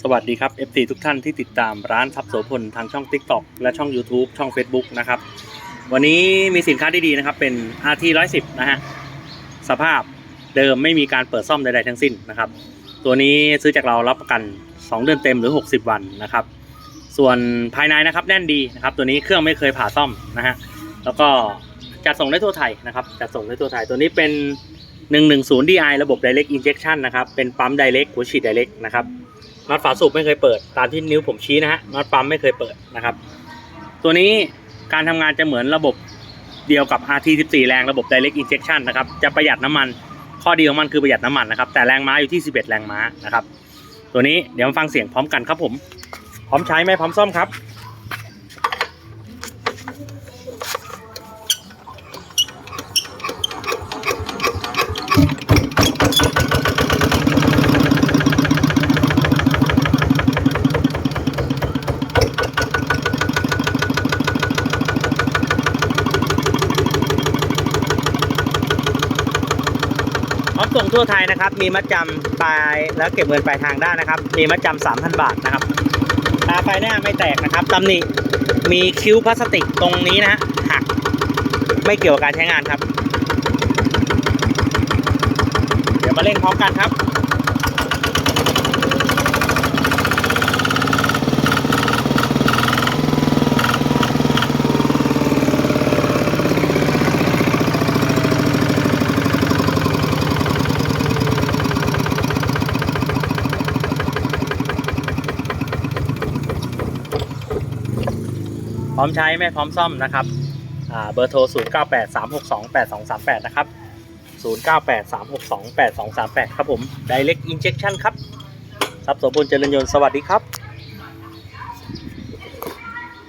สวัสดีครับ FC ทุกท่านที่ติดตามร้านทับโสพลทางช่อง TikTok และช่อง YouTube ช่อง Facebook นะครับ วันนี้มีสินค้าดีๆนะครับ เป็น RT 110 นะฮะ สภาพเดิมไม่มีการเปิดซ่อมใดๆทั้งสิ้นนะครับ ตัวนี้ซื้อจากเรารับประกัน 2 เดือนเต็มหรือ 60 วันนะครับ ส่วนภายในนะครับแน่นดีนะครับ ตัวนี้เครื่องไม่เคยผ่าซ่อมนะฮะ แล้วก็จัดส่งได้ทั่วไทยนะครับ จัดส่งได้ทั่วไทย ตัวนี้เป็น 110 DI ระบบ Direct Injection นะครับ เป็นปั๊ม Direct หัวฉีด Direct นะครับ น็อตฝาสูบไม่เคยเปิด ตามที่นิ้วผมชี้นะฮะน็อตปั๊มไม่เคยเปิดนะครับ ตัวนี้การทำงานจะเหมือนระบบเดียวกับ RT14 แรงระบบ Direct Injection นะครับจะประหยัดน้ำมัน ข้อดีของมันคือประหยัดน้ำมันนะครับ แต่แรงม้าอยู่ที่ 11 แรงม้านะครับ ตัวนี้เดี๋ยวมาฟังเสียงพร้อมกันครับผม พร้อมใช้ไหมพร้อมซ่อมครับ ร้อมส่งทั่วไทยนะครับ มีมัดจำปลายแล้วเก็บเงินปลายทางได้นะครับ มีมัดจำสามพันบาทนะครับตาไฟหน้าไม่แตกนะครับตำหนิมีคิ้วพลาสติกตรงนี้นะฮะหักไม่เกี่ยวกับการใช้งานครับ เดี๋ยวมาเล่นพร้อมกันครับ ร้อมใช้ไม่พร้อมซ่อมนะครับเบอร์โทร 0 9 8 3 6 2 8 2 3 8 นะครับ 0 9 8 3 6 2 8 2 3 8 ครับผม Direct Injection ครับทรัพย์สมบูรณ์เจริญยนต์สวัสดีครับ